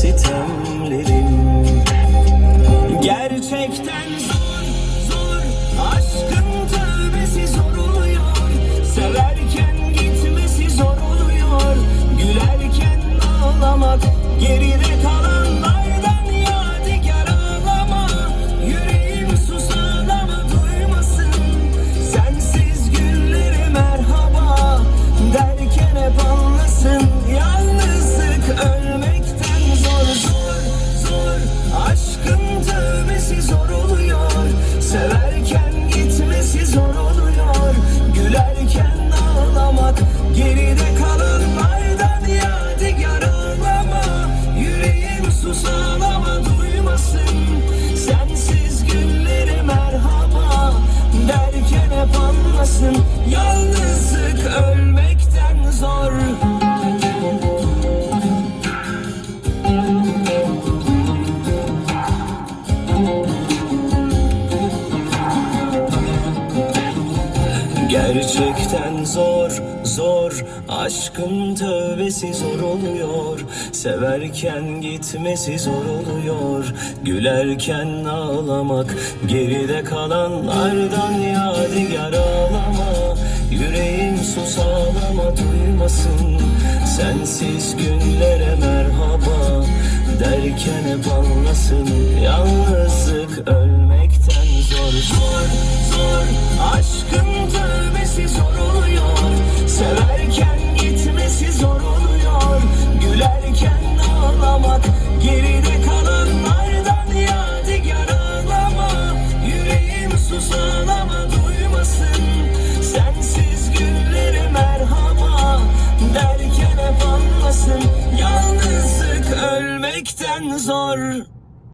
sitemlerim. Gerçekten zor, zor Aşkın gitmesi zor oluyor. Gülerken ağlamak Gerçekten zor, zor. Aşkın tövbesi zor oluyor. Severken gitmesi zor oluyor. Gülerken ağlamak Geride kalanlardan yadigar ağlama. Yüreğim sus ağlama duymasın. Sensiz günlere merhaba Derken hep anlasın. Yalnızlık ölmekten zor Severken gitmesi zor oluyor. Gülerken ağlamak Geride kalanlardan yadigar Yüreğim sus duymasın Sensiz günlere merhaba. Derken hep anlasın Yalnızlık ölmekten zor